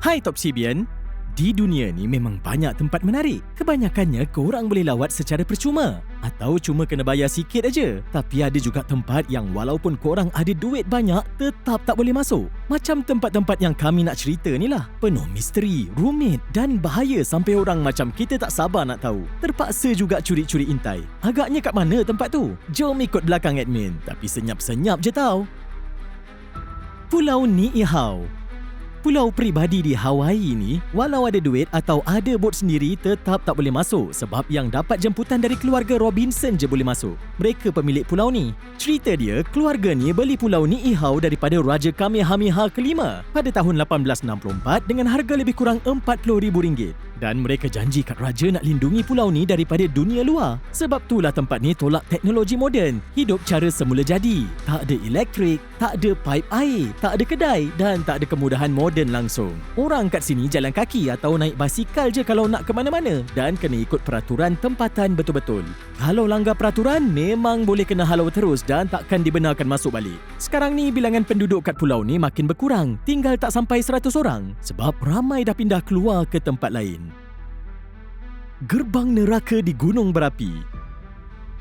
Hai Top CBN, di dunia ni memang banyak tempat menarik. Kebanyakannya korang boleh lawat secara percuma atau cuma kena bayar sikit aja. Tapi ada juga tempat yang walaupun korang ada duit banyak tetap tak boleh masuk. Macam tempat-tempat yang kami nak cerita ni lah. Penuh misteri, rumit dan bahaya sampai orang macam kita tak sabar nak tahu. Terpaksa juga curi-curi intai. Agaknya kat mana tempat tu? Jom ikut belakang admin. Tapi senyap-senyap je tau. Pulau Niihau Pulau peribadi di Hawaii ni, walau ada duit atau ada bot sendiri tetap tak boleh masuk sebab yang dapat jemputan dari keluarga Robinson je boleh masuk. Mereka pemilik pulau ni. Cerita dia, keluarga ni beli pulau ni ihau daripada Raja Kamehameha kelima pada tahun 1864 dengan harga lebih kurang RM40,000. Dan mereka janji kat raja nak lindungi pulau ni daripada dunia luar. Sebab itulah tempat ni tolak teknologi moden. Hidup cara semula jadi. Tak ada elektrik, tak ada pipe air, tak ada kedai dan tak ada kemudahan moden langsung. Orang kat sini jalan kaki atau naik basikal je kalau nak ke mana-mana dan kena ikut peraturan tempatan betul-betul. Kalau langgar peraturan, memang boleh kena halau terus dan takkan dibenarkan masuk balik. Sekarang ni bilangan penduduk kat pulau ni makin berkurang. Tinggal tak sampai 100 orang sebab ramai dah pindah keluar ke tempat lain. Gerbang neraka di gunung berapi.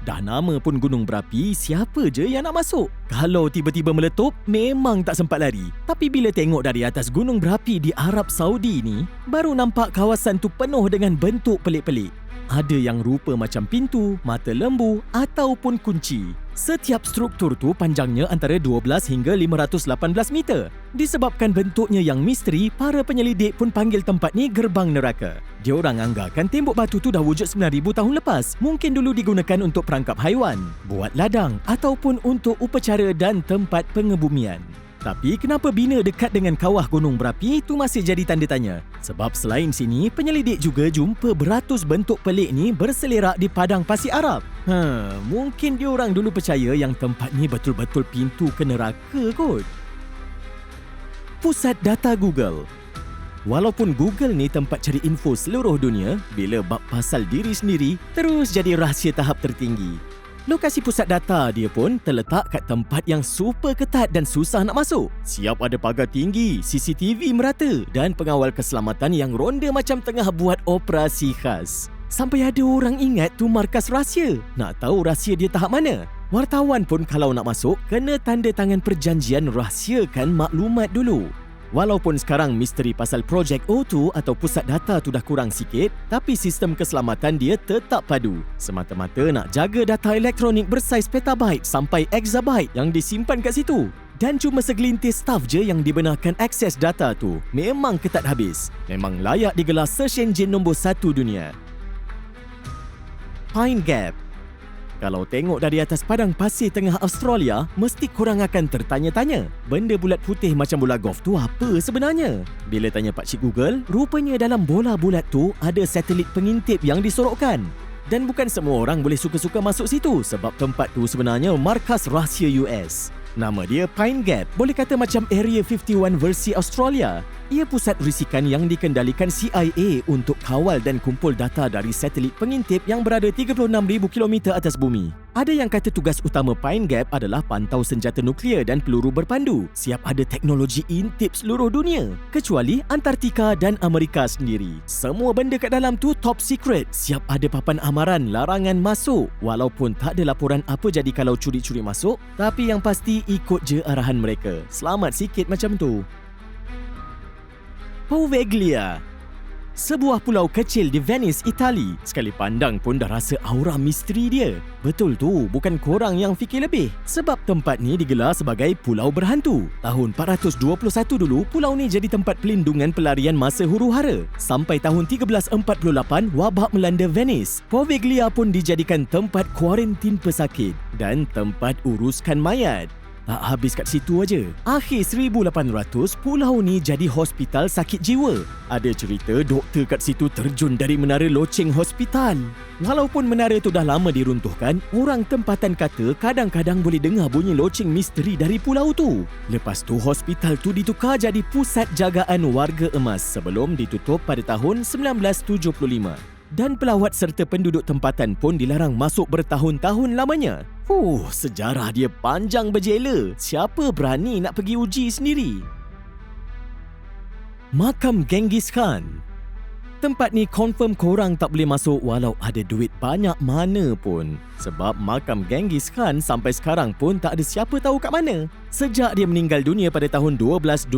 Dah nama pun gunung berapi, siapa je yang nak masuk? Kalau tiba-tiba meletup, memang tak sempat lari. Tapi bila tengok dari atas gunung berapi di Arab Saudi ni, baru nampak kawasan tu penuh dengan bentuk pelik-pelik. Ada yang rupa macam pintu, mata lembu ataupun kunci. Setiap struktur tu panjangnya antara 12 hingga 518 meter. Disebabkan bentuknya yang misteri, para penyelidik pun panggil tempat ni gerbang neraka. Diorang anggarkan tembok batu tu dah wujud 9,000 tahun lepas. Mungkin dulu digunakan untuk perangkap haiwan, buat ladang ataupun untuk upacara dan tempat pengebumian. Tapi kenapa bina dekat dengan kawah gunung berapi itu masih jadi tanda tanya. Sebab selain sini, penyelidik juga jumpa beratus bentuk pelik ni berselerak di padang pasir Arab. Ha, mungkin diorang dulu percaya yang tempat ni betul-betul pintu ke neraka kot. Pusat Data Google Walaupun Google ni tempat cari info seluruh dunia, bila bab pasal diri sendiri terus jadi rahsia tahap tertinggi. Lokasi pusat data dia pun terletak kat tempat yang super ketat dan susah nak masuk. Siap ada pagar tinggi, CCTV merata dan pengawal keselamatan yang ronda macam tengah buat operasi khas. Sampai ada orang ingat tu markas rahsia. Nak tahu rahsia dia tahap mana? Wartawan pun kalau nak masuk, kena tanda tangan perjanjian rahsiakan maklumat dulu. Walaupun sekarang misteri pasal projek O2 atau pusat data tu dah kurang sikit, tapi sistem keselamatan dia tetap padu. Semata-mata nak jaga data elektronik bersaiz petabyte sampai exabyte yang disimpan kat situ. Dan cuma segelintir staf je yang dibenarkan akses data tu. Memang ketat habis. Memang layak digelar search engine nombor satu dunia. Pine Gap kalau tengok dari atas padang pasir tengah Australia, mesti korang akan tertanya-tanya, benda bulat putih macam bola golf tu apa sebenarnya? Bila tanya Pak Cik Google, rupanya dalam bola bulat tu ada satelit pengintip yang disorokkan. Dan bukan semua orang boleh suka-suka masuk situ sebab tempat tu sebenarnya markas rahsia US. Nama dia Pine Gap, boleh kata macam Area 51 versi Australia. Ia pusat risikan yang dikendalikan CIA untuk kawal dan kumpul data dari satelit pengintip yang berada 36,000 km atas bumi. Ada yang kata tugas utama Pine Gap adalah pantau senjata nuklear dan peluru berpandu. Siap ada teknologi intip seluruh dunia. Kecuali Antartika dan Amerika sendiri. Semua benda kat dalam tu top secret. Siap ada papan amaran larangan masuk. Walaupun tak ada laporan apa jadi kalau curi-curi masuk. Tapi yang pasti ikut je arahan mereka. Selamat sikit macam tu. Poveglia sebuah pulau kecil di Venice, Itali. Sekali pandang pun dah rasa aura misteri dia. Betul tu, bukan korang yang fikir lebih. Sebab tempat ni digelar sebagai Pulau Berhantu. Tahun 421 dulu, pulau ni jadi tempat pelindungan pelarian masa huru-hara. Sampai tahun 1348, wabak melanda Venice. Poveglia pun dijadikan tempat kuarantin pesakit dan tempat uruskan mayat. Tak habis kat situ aja. Akhir 1800, pulau ni jadi hospital sakit jiwa. Ada cerita doktor kat situ terjun dari menara loceng hospital. Walaupun menara tu dah lama diruntuhkan, orang tempatan kata kadang-kadang boleh dengar bunyi loceng misteri dari pulau tu. Lepas tu hospital tu ditukar jadi pusat jagaan warga emas sebelum ditutup pada tahun 1975 dan pelawat serta penduduk tempatan pun dilarang masuk bertahun-tahun lamanya. Huh, sejarah dia panjang berjela. Siapa berani nak pergi uji sendiri? Makam Genghis Khan Tempat ni confirm korang tak boleh masuk walau ada duit banyak mana pun. Sebab makam Genghis Khan sampai sekarang pun tak ada siapa tahu kat mana. Sejak dia meninggal dunia pada tahun 1227,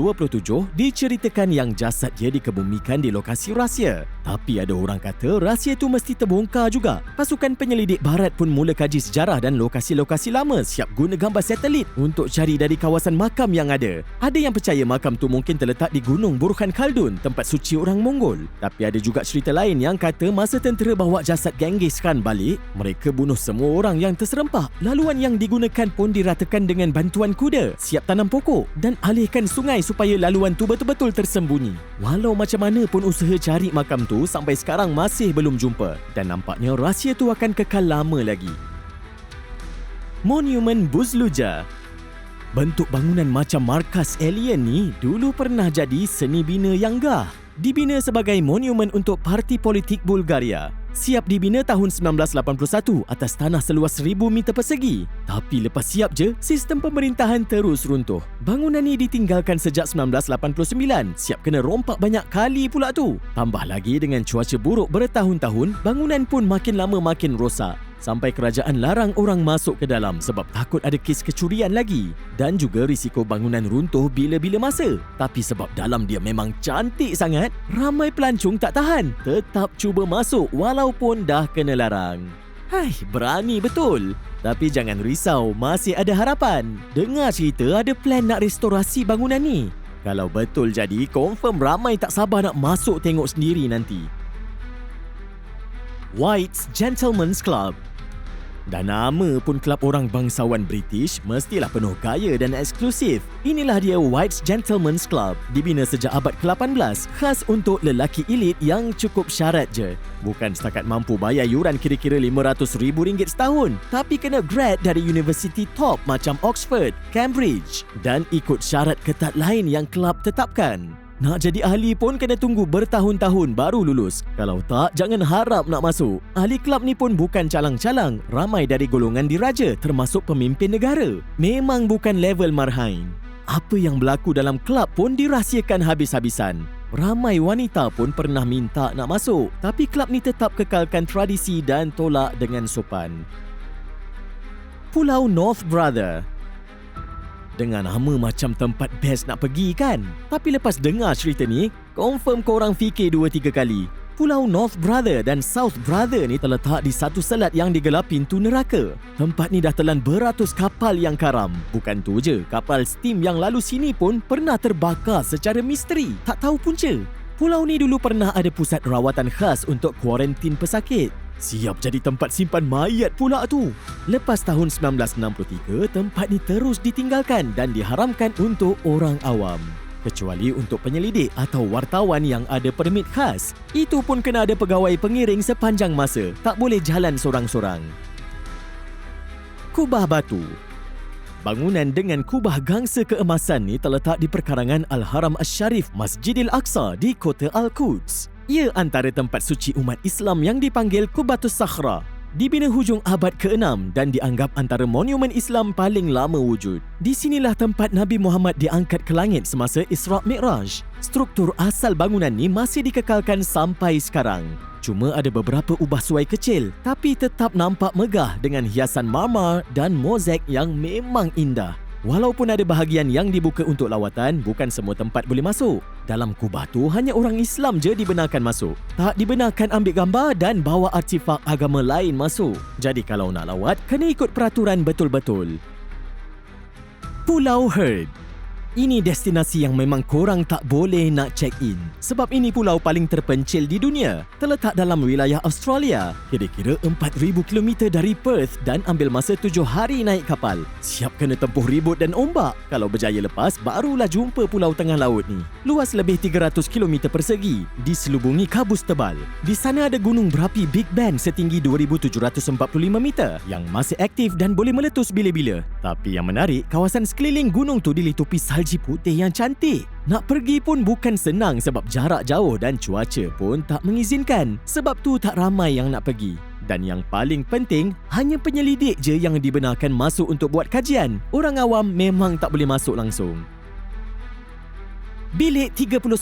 diceritakan yang jasad dia dikebumikan di lokasi rahsia. Tapi ada orang kata rahsia itu mesti terbongkar juga. Pasukan penyelidik barat pun mula kaji sejarah dan lokasi-lokasi lama siap guna gambar satelit untuk cari dari kawasan makam yang ada. Ada yang percaya makam tu mungkin terletak di Gunung Burkhan Khaldun, tempat suci orang Mongol. Tapi ada juga cerita lain yang kata masa tentera bawa jasad Genghis Khan balik, mereka bunuh semua orang yang terserempak. Laluan yang digunakan pun diratakan dengan bantuan kuda siap tanam pokok dan alihkan sungai supaya laluan tu betul-betul tersembunyi. Walau macam mana pun usaha cari makam tu sampai sekarang masih belum jumpa dan nampaknya rahsia tu akan kekal lama lagi. Monumen Buzluja Bentuk bangunan macam markas alien ni dulu pernah jadi seni bina yang gah. Dibina sebagai monumen untuk parti politik Bulgaria siap dibina tahun 1981 atas tanah seluas 1000 meter persegi. Tapi lepas siap je, sistem pemerintahan terus runtuh. Bangunan ni ditinggalkan sejak 1989, siap kena rompak banyak kali pula tu. Tambah lagi dengan cuaca buruk bertahun-tahun, bangunan pun makin lama makin rosak sampai kerajaan larang orang masuk ke dalam sebab takut ada kes kecurian lagi dan juga risiko bangunan runtuh bila-bila masa. Tapi sebab dalam dia memang cantik sangat, ramai pelancong tak tahan, tetap cuba masuk walaupun dah kena larang. Hai, berani betul. Tapi jangan risau, masih ada harapan. Dengar cerita ada plan nak restorasi bangunan ni. Kalau betul jadi, confirm ramai tak sabar nak masuk tengok sendiri nanti. White's Gentleman's Club dan nama pun kelab orang bangsawan British mestilah penuh gaya dan eksklusif. Inilah dia White's Gentleman's Club, dibina sejak abad ke-18, khas untuk lelaki elit yang cukup syarat je. Bukan setakat mampu bayar yuran kira-kira RM500,000 setahun, tapi kena grad dari universiti top macam Oxford, Cambridge dan ikut syarat ketat lain yang kelab tetapkan. Nak jadi ahli pun kena tunggu bertahun-tahun baru lulus. Kalau tak, jangan harap nak masuk. Ahli kelab ni pun bukan calang-calang. Ramai dari golongan diraja termasuk pemimpin negara. Memang bukan level marhain. Apa yang berlaku dalam kelab pun dirahsiakan habis-habisan. Ramai wanita pun pernah minta nak masuk. Tapi kelab ni tetap kekalkan tradisi dan tolak dengan sopan. Pulau North Brother dengan nama macam tempat best nak pergi kan? Tapi lepas dengar cerita ni, confirm korang fikir dua tiga kali. Pulau North Brother dan South Brother ni terletak di satu selat yang digelar pintu neraka. Tempat ni dah telan beratus kapal yang karam. Bukan tu je, kapal steam yang lalu sini pun pernah terbakar secara misteri. Tak tahu punca. Pulau ni dulu pernah ada pusat rawatan khas untuk kuarantin pesakit. Siap jadi tempat simpan mayat pula tu. Lepas tahun 1963, tempat ni terus ditinggalkan dan diharamkan untuk orang awam. Kecuali untuk penyelidik atau wartawan yang ada permit khas. Itu pun kena ada pegawai pengiring sepanjang masa. Tak boleh jalan sorang-sorang. Kubah Batu Bangunan dengan kubah gangsa keemasan ni terletak di perkarangan Al-Haram Asy-Syarif Masjidil Aqsa di kota Al-Quds. Ia antara tempat suci umat Islam yang dipanggil Kubatus Sakhra. Dibina hujung abad ke-6 dan dianggap antara monumen Islam paling lama wujud. Di sinilah tempat Nabi Muhammad diangkat ke langit semasa Isra' Mi'raj. Struktur asal bangunan ni masih dikekalkan sampai sekarang. Cuma ada beberapa ubah suai kecil tapi tetap nampak megah dengan hiasan marmar dan mozaik yang memang indah. Walaupun ada bahagian yang dibuka untuk lawatan, bukan semua tempat boleh masuk. Dalam kubah tu, hanya orang Islam je dibenarkan masuk. Tak dibenarkan ambil gambar dan bawa artifak agama lain masuk. Jadi kalau nak lawat, kena ikut peraturan betul-betul. Pulau Herd ini destinasi yang memang korang tak boleh nak check in sebab ini pulau paling terpencil di dunia. Terletak dalam wilayah Australia, kira-kira 4000 km dari Perth dan ambil masa 7 hari naik kapal. Siap kena tempuh ribut dan ombak. Kalau berjaya lepas, barulah jumpa pulau tengah laut ni. Luas lebih 300 km persegi, diselubungi kabus tebal. Di sana ada gunung berapi Big Ben setinggi 2745 meter yang masih aktif dan boleh meletus bila-bila. Tapi yang menarik, kawasan sekeliling gunung tu dilitupi salji salji putih yang cantik. Nak pergi pun bukan senang sebab jarak jauh dan cuaca pun tak mengizinkan. Sebab tu tak ramai yang nak pergi. Dan yang paling penting, hanya penyelidik je yang dibenarkan masuk untuk buat kajian. Orang awam memang tak boleh masuk langsung. Bilik 39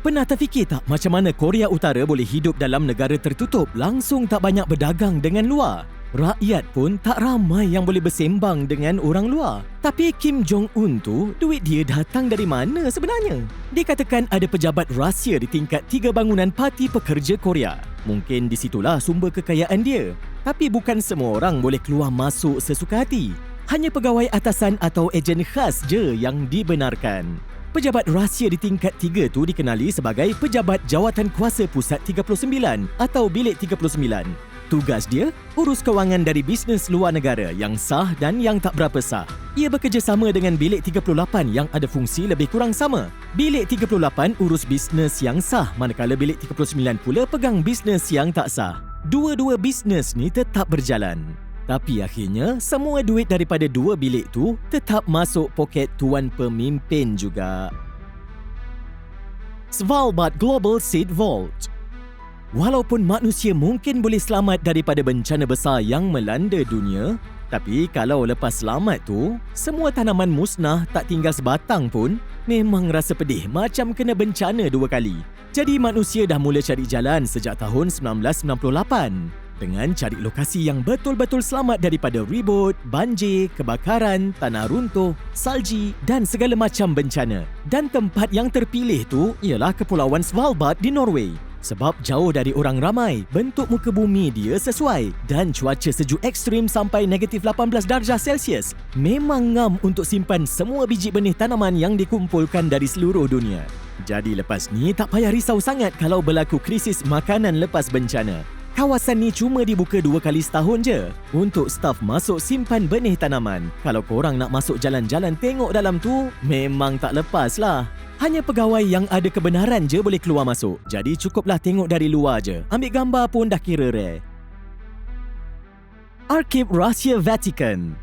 Pernah terfikir tak macam mana Korea Utara boleh hidup dalam negara tertutup langsung tak banyak berdagang dengan luar? Rakyat pun tak ramai yang boleh bersembang dengan orang luar. Tapi Kim Jong-un tu, duit dia datang dari mana sebenarnya? Dikatakan ada pejabat rahsia di tingkat tiga bangunan Parti Pekerja Korea. Mungkin di situlah sumber kekayaan dia. Tapi bukan semua orang boleh keluar masuk sesuka hati. Hanya pegawai atasan atau ejen khas je yang dibenarkan. Pejabat rahsia di tingkat 3 tu dikenali sebagai Pejabat Jawatan Kuasa Pusat 39 atau Bilik 39. Tugas dia, urus kewangan dari bisnes luar negara yang sah dan yang tak berapa sah. Ia bekerjasama dengan Bilik 38 yang ada fungsi lebih kurang sama. Bilik 38 urus bisnes yang sah manakala Bilik 39 pula pegang bisnes yang tak sah. Dua-dua bisnes ni tetap berjalan. Tapi akhirnya, semua duit daripada dua bilik tu tetap masuk poket tuan pemimpin juga. Svalbard Global Seed Vault Walaupun manusia mungkin boleh selamat daripada bencana besar yang melanda dunia, tapi kalau lepas selamat tu, semua tanaman musnah tak tinggal sebatang pun, memang rasa pedih macam kena bencana dua kali. Jadi manusia dah mula cari jalan sejak tahun 1998 dengan cari lokasi yang betul-betul selamat daripada ribut, banjir, kebakaran, tanah runtuh, salji dan segala macam bencana. Dan tempat yang terpilih tu ialah Kepulauan Svalbard di Norway. Sebab jauh dari orang ramai, bentuk muka bumi dia sesuai dan cuaca sejuk ekstrim sampai negatif 18 darjah Celsius memang ngam untuk simpan semua biji benih tanaman yang dikumpulkan dari seluruh dunia. Jadi lepas ni tak payah risau sangat kalau berlaku krisis makanan lepas bencana. Kawasan ni cuma dibuka dua kali setahun je untuk staf masuk simpan benih tanaman. Kalau korang nak masuk jalan-jalan tengok dalam tu, memang tak lepas lah. Hanya pegawai yang ada kebenaran je boleh keluar masuk. Jadi cukuplah tengok dari luar je. Ambil gambar pun dah kira rare. Arkib Rahsia Vatican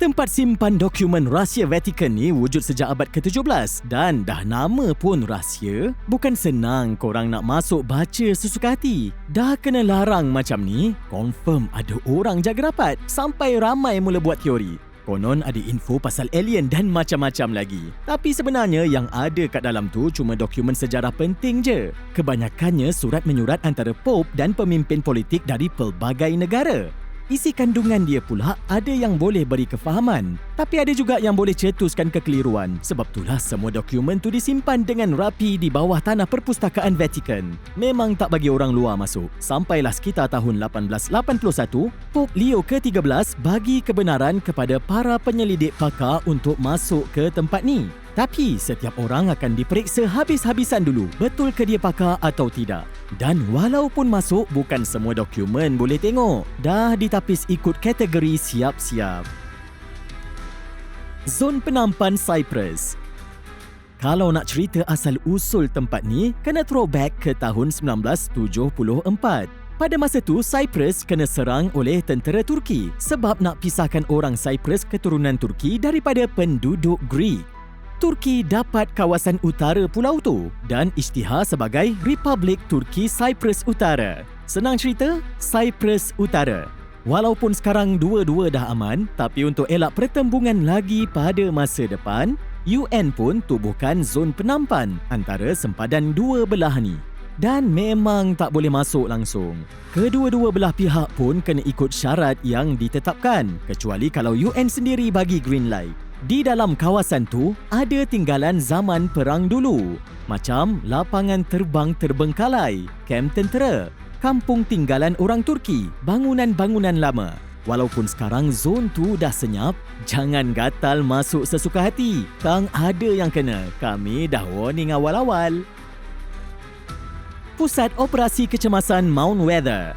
Tempat simpan dokumen rahsia Vatican ni wujud sejak abad ke-17 dan dah nama pun rahsia, bukan senang korang nak masuk baca sesuka hati. Dah kena larang macam ni, confirm ada orang jaga rapat sampai ramai mula buat teori. Konon ada info pasal alien dan macam-macam lagi. Tapi sebenarnya yang ada kat dalam tu cuma dokumen sejarah penting je. Kebanyakannya surat menyurat antara Pope dan pemimpin politik dari pelbagai negara. Isi kandungan dia pula ada yang boleh beri kefahaman, tapi ada juga yang boleh cetuskan kekeliruan. Sebab itulah semua dokumen tu disimpan dengan rapi di bawah tanah perpustakaan Vatican. Memang tak bagi orang luar masuk. Sampailah sekitar tahun 1881, Pope Leo ke-13 bagi kebenaran kepada para penyelidik pakar untuk masuk ke tempat ni. Tapi setiap orang akan diperiksa habis-habisan dulu betul ke dia pakar atau tidak. Dan walaupun masuk bukan semua dokumen boleh tengok. Dah ditapis ikut kategori siap-siap. Zon penampan Cyprus kalau nak cerita asal-usul tempat ni, kena throwback ke tahun 1974. Pada masa tu, Cyprus kena serang oleh tentera Turki sebab nak pisahkan orang Cyprus keturunan Turki daripada penduduk Greek. Turki dapat kawasan utara pulau tu dan isytihar sebagai Republik Turki Cyprus Utara. Senang cerita, Cyprus Utara. Walaupun sekarang dua-dua dah aman, tapi untuk elak pertembungan lagi pada masa depan, UN pun tubuhkan zon penampan antara sempadan dua belah ni. Dan memang tak boleh masuk langsung. Kedua-dua belah pihak pun kena ikut syarat yang ditetapkan kecuali kalau UN sendiri bagi green light. Di dalam kawasan tu ada tinggalan zaman perang dulu, macam lapangan terbang terbengkalai, kamp tentera, kampung tinggalan orang Turki, bangunan-bangunan lama. Walaupun sekarang zon tu dah senyap, jangan gatal masuk sesuka hati. Kang ada yang kena. Kami dah warning awal-awal. Pusat Operasi Kecemasan Mount Weather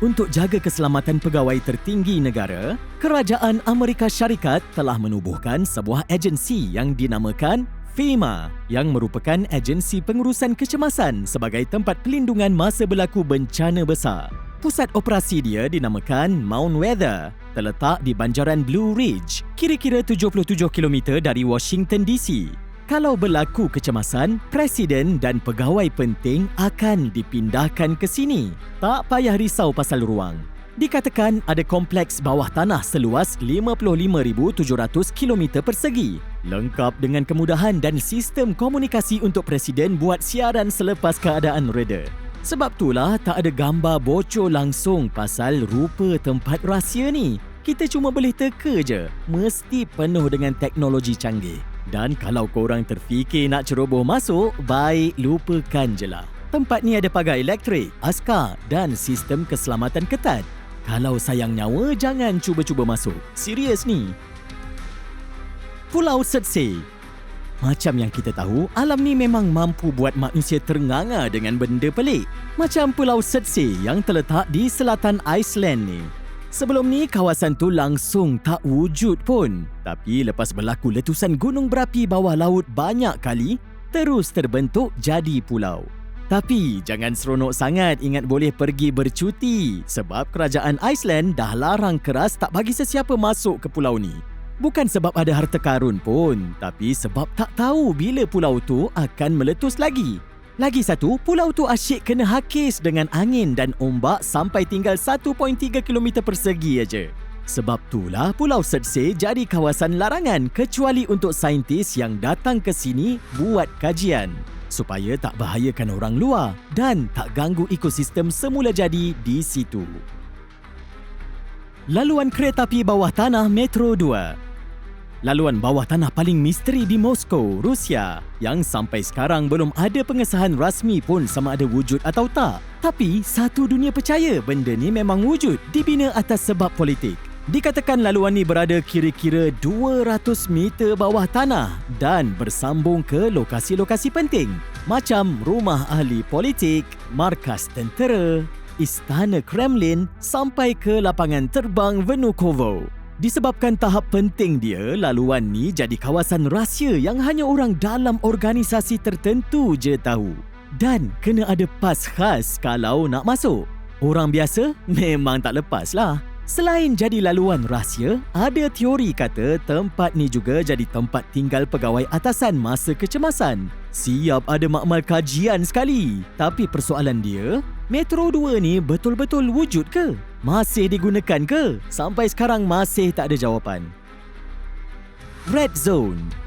untuk jaga keselamatan pegawai tertinggi negara, Kerajaan Amerika Syarikat telah menubuhkan sebuah agensi yang dinamakan FEMA yang merupakan agensi pengurusan kecemasan sebagai tempat pelindungan masa berlaku bencana besar. Pusat operasi dia dinamakan Mount Weather, terletak di banjaran Blue Ridge, kira-kira 77 km dari Washington DC. Kalau berlaku kecemasan, presiden dan pegawai penting akan dipindahkan ke sini. Tak payah risau pasal ruang. Dikatakan ada kompleks bawah tanah seluas 55,700 km persegi. Lengkap dengan kemudahan dan sistem komunikasi untuk Presiden buat siaran selepas keadaan reda. Sebab itulah tak ada gambar bocor langsung pasal rupa tempat rahsia ni. Kita cuma boleh teka je. Mesti penuh dengan teknologi canggih. Dan kalau korang terfikir nak ceroboh masuk, baik lupakan je lah. Tempat ni ada pagar elektrik, askar dan sistem keselamatan ketat. Kalau sayang nyawa, jangan cuba-cuba masuk. Serius ni. Pulau Setse Macam yang kita tahu, alam ni memang mampu buat manusia ternganga dengan benda pelik. Macam Pulau Setse yang terletak di selatan Iceland ni. Sebelum ni, kawasan tu langsung tak wujud pun. Tapi lepas berlaku letusan gunung berapi bawah laut banyak kali, terus terbentuk jadi pulau. Tapi jangan seronok sangat ingat boleh pergi bercuti sebab kerajaan Iceland dah larang keras tak bagi sesiapa masuk ke pulau ni. Bukan sebab ada harta karun pun, tapi sebab tak tahu bila pulau tu akan meletus lagi. Lagi satu, pulau tu asyik kena hakis dengan angin dan ombak sampai tinggal 1.3 km persegi aja. Sebab itulah Pulau Setse jadi kawasan larangan kecuali untuk saintis yang datang ke sini buat kajian supaya tak bahayakan orang luar dan tak ganggu ekosistem semula jadi di situ. Laluan kereta api bawah tanah Metro 2 Laluan bawah tanah paling misteri di Moskow, Rusia yang sampai sekarang belum ada pengesahan rasmi pun sama ada wujud atau tak. Tapi satu dunia percaya benda ni memang wujud dibina atas sebab politik. Dikatakan laluan ni berada kira-kira 200 meter bawah tanah dan bersambung ke lokasi-lokasi penting macam rumah ahli politik, markas tentera, istana Kremlin sampai ke lapangan terbang Vnukovo. Disebabkan tahap penting dia, laluan ni jadi kawasan rahsia yang hanya orang dalam organisasi tertentu je tahu. Dan kena ada pas khas kalau nak masuk. Orang biasa memang tak lepas lah. Selain jadi laluan rahsia, ada teori kata tempat ni juga jadi tempat tinggal pegawai atasan masa kecemasan. Siap ada makmal kajian sekali. Tapi persoalan dia, Metro 2 ni betul-betul wujud ke? Masih digunakan ke? Sampai sekarang masih tak ada jawapan. Red Zone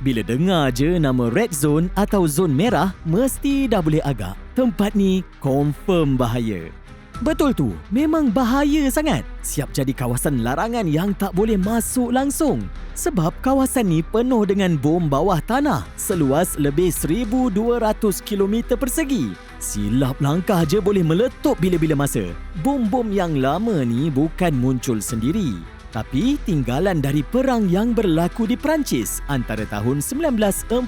bila dengar je nama red zone atau zon merah, mesti dah boleh agak. Tempat ni confirm bahaya. Betul tu, memang bahaya sangat. Siap jadi kawasan larangan yang tak boleh masuk langsung. Sebab kawasan ni penuh dengan bom bawah tanah seluas lebih 1,200 km persegi. Silap langkah je boleh meletup bila-bila masa. Bom-bom yang lama ni bukan muncul sendiri. Tapi tinggalan dari perang yang berlaku di Perancis antara tahun 1914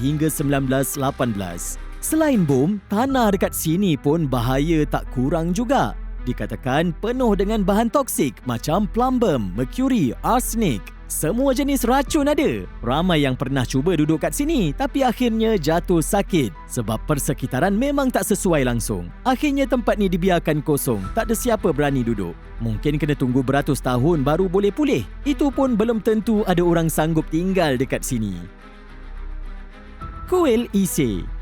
hingga 1918. Selain bom, tanah dekat sini pun bahaya tak kurang juga. Dikatakan penuh dengan bahan toksik macam plumbum, mercury, arsenic. Semua jenis racun ada. Ramai yang pernah cuba duduk kat sini tapi akhirnya jatuh sakit sebab persekitaran memang tak sesuai langsung. Akhirnya tempat ni dibiarkan kosong, tak ada siapa berani duduk. Mungkin kena tunggu beratus tahun baru boleh pulih. Itu pun belum tentu ada orang sanggup tinggal dekat sini. Kuil Ise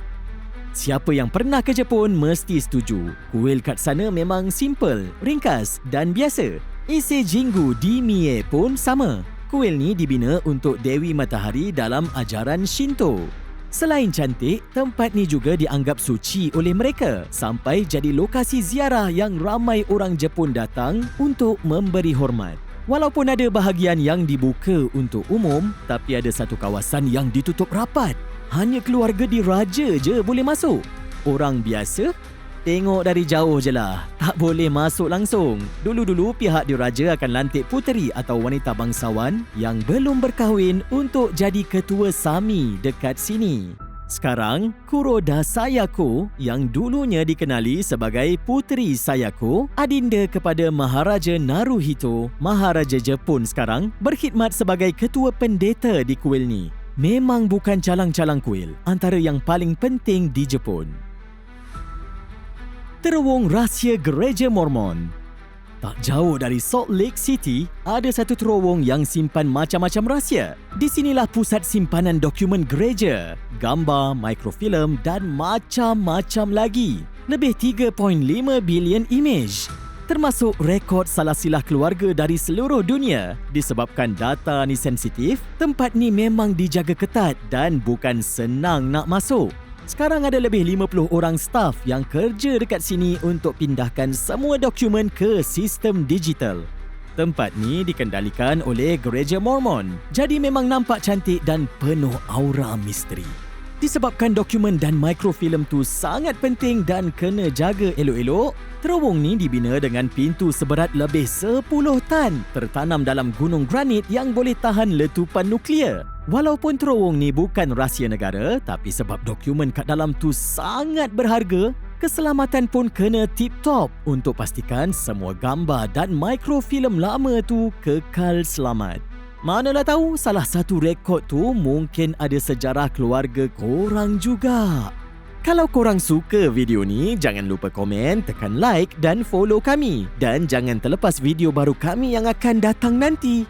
Siapa yang pernah ke Jepun mesti setuju. Kuil kat sana memang simple, ringkas dan biasa. Ise Jingu di Mie pun sama. Kuil ni dibina untuk Dewi Matahari dalam ajaran Shinto. Selain cantik, tempat ni juga dianggap suci oleh mereka sampai jadi lokasi ziarah yang ramai orang Jepun datang untuk memberi hormat. Walaupun ada bahagian yang dibuka untuk umum, tapi ada satu kawasan yang ditutup rapat hanya keluarga diraja je boleh masuk. Orang biasa tengok dari jauh je lah. Tak boleh masuk langsung. Dulu-dulu pihak diraja akan lantik puteri atau wanita bangsawan yang belum berkahwin untuk jadi ketua Sami dekat sini. Sekarang, Kuroda Sayako yang dulunya dikenali sebagai Puteri Sayako, adinda kepada Maharaja Naruhito, Maharaja Jepun sekarang, berkhidmat sebagai ketua pendeta di kuil ni memang bukan calang-calang kuil antara yang paling penting di Jepun. Terowong rahsia Gereja Mormon Tak jauh dari Salt Lake City, ada satu terowong yang simpan macam-macam rahsia. Di sinilah pusat simpanan dokumen gereja, gambar, mikrofilm dan macam-macam lagi. Lebih 3.5 bilion imej. Termasuk rekod salah silah keluarga dari seluruh dunia. Disebabkan data ni sensitif, tempat ni memang dijaga ketat dan bukan senang nak masuk. Sekarang ada lebih 50 orang staf yang kerja dekat sini untuk pindahkan semua dokumen ke sistem digital. Tempat ni dikendalikan oleh Gereja Mormon, jadi memang nampak cantik dan penuh aura misteri. Disebabkan dokumen dan mikrofilm tu sangat penting dan kena jaga elok-elok, terowong ni dibina dengan pintu seberat lebih 10 tan tertanam dalam gunung granit yang boleh tahan letupan nuklear. Walaupun terowong ni bukan rahsia negara, tapi sebab dokumen kat dalam tu sangat berharga, keselamatan pun kena tip-top untuk pastikan semua gambar dan mikrofilm lama tu kekal selamat. Manalah tahu salah satu rekod tu mungkin ada sejarah keluarga korang juga. Kalau korang suka video ni, jangan lupa komen, tekan like dan follow kami. Dan jangan terlepas video baru kami yang akan datang nanti.